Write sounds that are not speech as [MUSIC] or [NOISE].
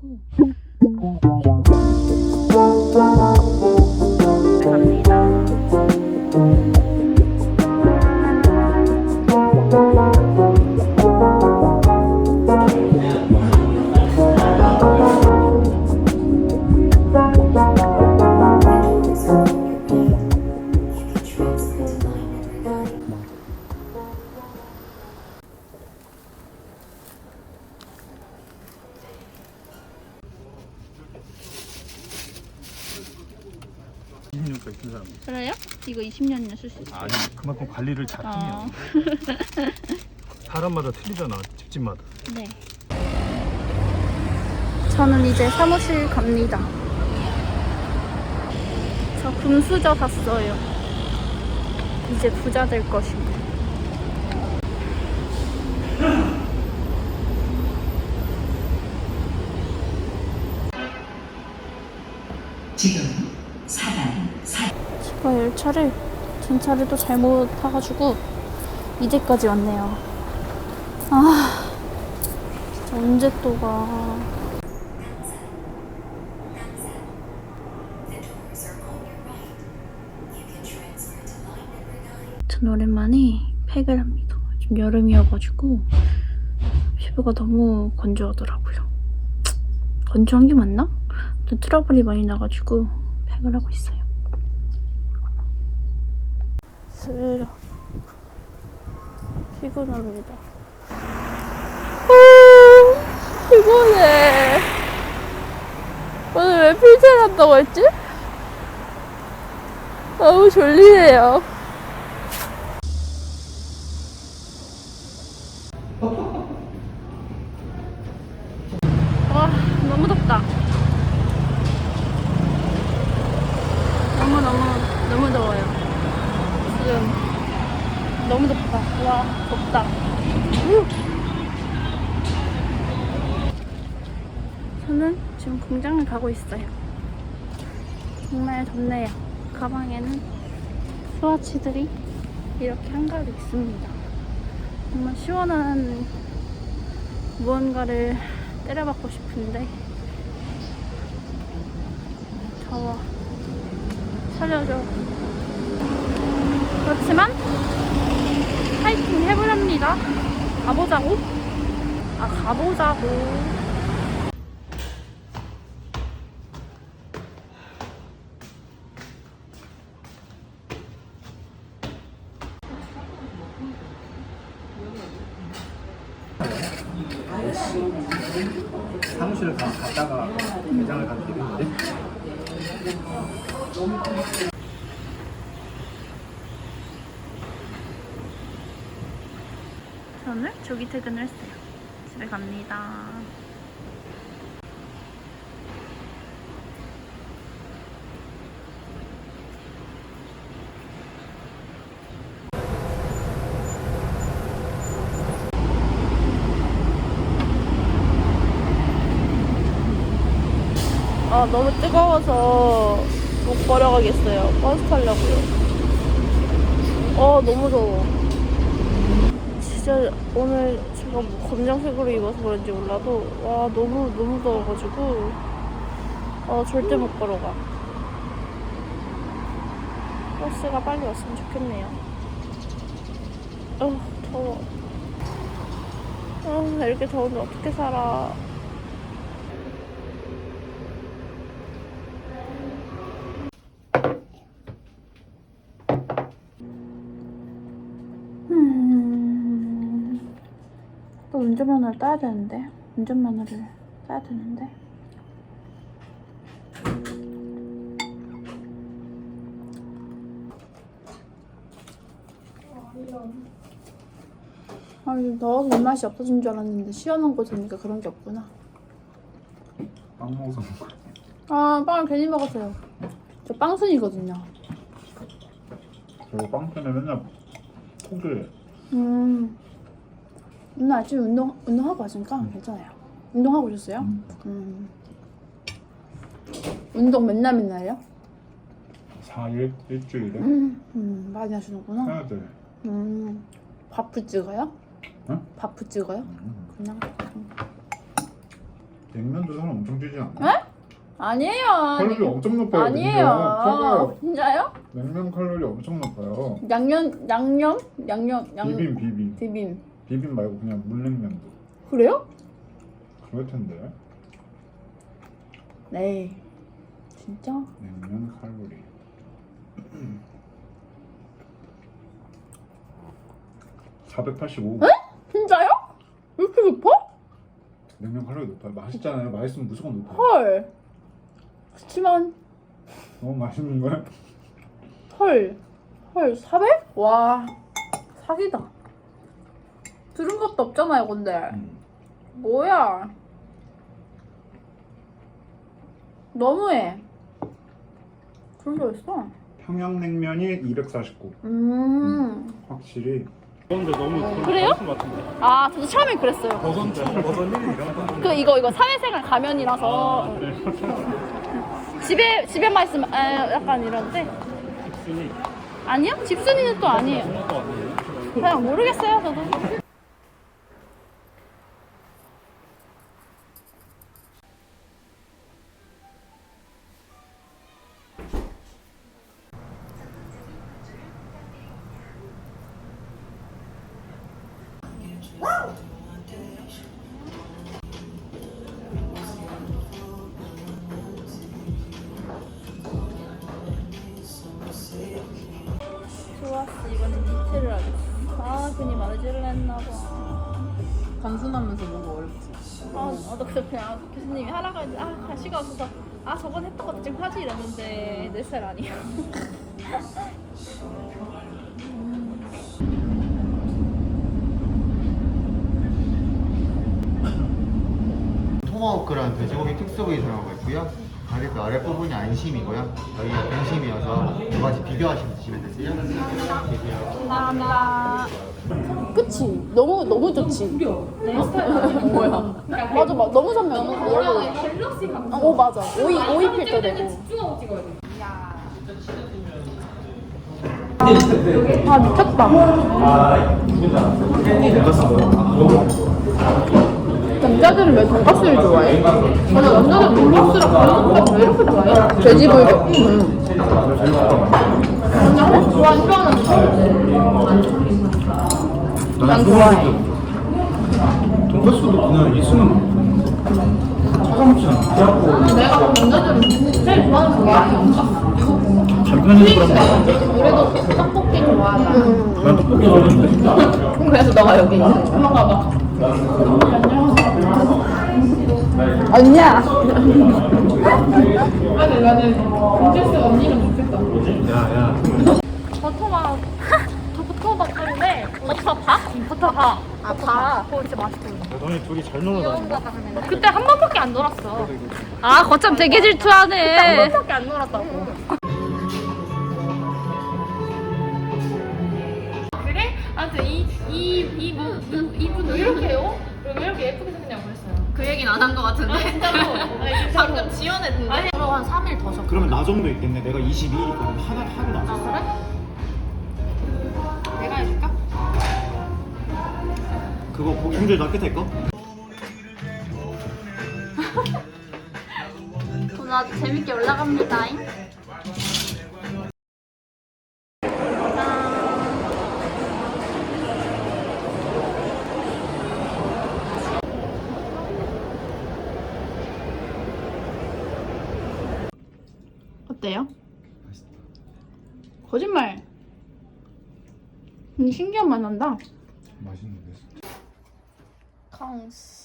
와 그래요? 이거 20년이나 쓸 수 있어요. 아니 그만큼 관리를 잘하면 어, [LAUGHS] 사람마다 틀리잖아 집집마다. 네. 저는 이제 사무실 갑니다. 저 금수저 샀어요. 이제 부자 될 것입니다. 지금 4단 4 제가 열 차를 전 차를 또 잘못 타가지고 이제까지 왔네요. 아 진짜 언제 또 가? 전 오랜만에 팩을 합니다. 좀 여름이어가지고 피부가 너무 건조하더라고요. 건조한 게 맞나? 좀 트러블이 많이 나가지고 팩을 하고 있어요. 슬 피곤합니다. 아, 피곤해. 오늘 왜 필테를 한다고 했지? 너무 졸리네요. 와, 너무 덥다. 너무 너무 너무 더워요. 지금 너무 덥다. 와, 덥다. 우! 저는 지금 공장을 가고 있어요. 정말 덥네요. 가방에는 스와치들이 이렇게 한가득 있습니다. 정말 시원한 무언가를 때려받고 싶은데 더워. 살려줘. 그렇지만 파이팅 해보렵니다. 가보자고. 아 가보자고. 사무실을 가, 갔다가 매장을 가는 길인데 저는 조기 퇴근을 했어요. 집에 갑니다. 아 너무 뜨거워서 못 걸어가겠어요. 버스 타려고요. 어 너무 더워. 진짜 오늘 제가 뭐 검정색으로 입어서 그런지 몰라도 와 너무 너무 더워가지고 어 절대 못 걸어가. 버스가 빨리 왔으면 좋겠네요. 어 더워. 아 이렇게 더운데 어떻게 살아? 또 운전면허를 따야 되는데. 운전면허를 따야 되는데. 아니 더워서 입맛이 없어진 줄 알았는데 시원한 곳이니까 그런 게 없구나. 빵 먹어서 먹고 아 빵을 괜히 먹었어요. 저 빵순이거든요. 저거 빵 때문에 맨날 포기해. 음 오늘 아침에 운동, 운동하고 왔으니까 괜찮아요 운동하고 오셨어요? 음. 음. 운동 맨날 맨날요? 4일 일주일에 음, 음, 많이 하시는구나. 해야 돼 음, 바프 찍어요? 응? 바프 찍어요? 음. 그냥 음. 냉면도 살 엄청 찌지? 에? 아니에요. 칼로리 엄청 높아요. 아니에요. 냉면. 진짜요? 냉면 칼로리 엄청 높아요. 양념 양념 양념 양 비빔 비빔 비빔. 비빔 말고 그냥 물냉면도 그래요? 그럴 텐데 네. 진짜? 냉면 칼로리 485 진짜요? 왜 이렇게 높아? 냉면 칼로리 높아요. 맛있잖아요. 맛있으면 무조건 높아요. 헐. 그치만 너무 맛있는 거야? 헐. 헐 400? 와 사기다. 들은 것도 없잖아요, 근데. 음. 뭐야? 너무해. 그런 거 있어? 평양냉면이 249 음. 확실히 그런데 너무 그래요? 것 같은데. 아, 저도 처음에 그랬어요. 버선 1 이런 거. 그 이거 이거 사회생활 가면이라서 집에 집에만 있으면 아, 약간 이런데 순위 아니요 집순이는 또 아니에요. 것. 그냥 모르겠어요 저도. 디테일을 하겠어. 아 괜히 말해주려 했나봐. 단순하면서 뭔가 어렵지. 아, 나도 그래서 그냥 교수님이 하라고 했는데 아, 갈 시간 없어서 아, 저번 했던 것도 지금 하지 이랬는데 내 스타일 아니야. [LAUGHS] 토마호크란 돼지고기 특수부위 사용하고 있고요. 가게도 아랫부분이 안심이고요. 여기가 등심이어서 두 가지 비교하시면 드시면 되세요. 감사합니다. 그치? 너무 너무 좋지. 내 스타일 아니야. 뭐야? 맞아, 맞아. 너무 선명해. 갤럭시 감. 오 맞아. 오이 오이 필터 되고. 아 미쳤다. 남자들은 왜 돈가스를 좋아해? 저는 남자들 돈가스랑 돈가스 왜 이렇게 좋아해? 돼지불교. 음. 좋아하는 좋아하는 난 좋아해. 돈가스도 그냥 있으면 내가 남자들은 제일 좋아하는 게 아니야. 간편해서 그런 거 그래도 떡볶이 좋아하잖아. 난 떡볶이 좋아하는데 [LAUGHS] 그래서 너가 여기 있는 한번 가봐. 언니야. 아니 나는 언니는 좋겠다. 야야 버터밥. 버터밥 때문에 버터밥? 버터밥. 아 밥. 그거 진짜 맛있거든. 너네 둘이 잘 놀아다닌다 그때 한 번밖에 안 놀았어. 아 거참 되게 질투하네. 그때 한 번밖에 안 놀았다고. 그래? 아무튼 이 이 이 뭐 이분 왜 이렇게 해요? 왜 이렇게 예쁘게 얘기는 안 한것 같은데. 아 진짜로. [LAUGHS] 방금 지원했는데. 아니 그럼 한 3일 더 쉬었어. 그러면 나 정도 있겠네. 내가 22일이거든. 하나 하루 나. 아 그래? 내가 해줄까? 그거 보기 힘들다 끝에 거? [LAUGHS] 오늘 아주 재밌게 올라갑니다. 어때요? 거짓말. 음, 신기한 맛 난다. 맛있는데 강스.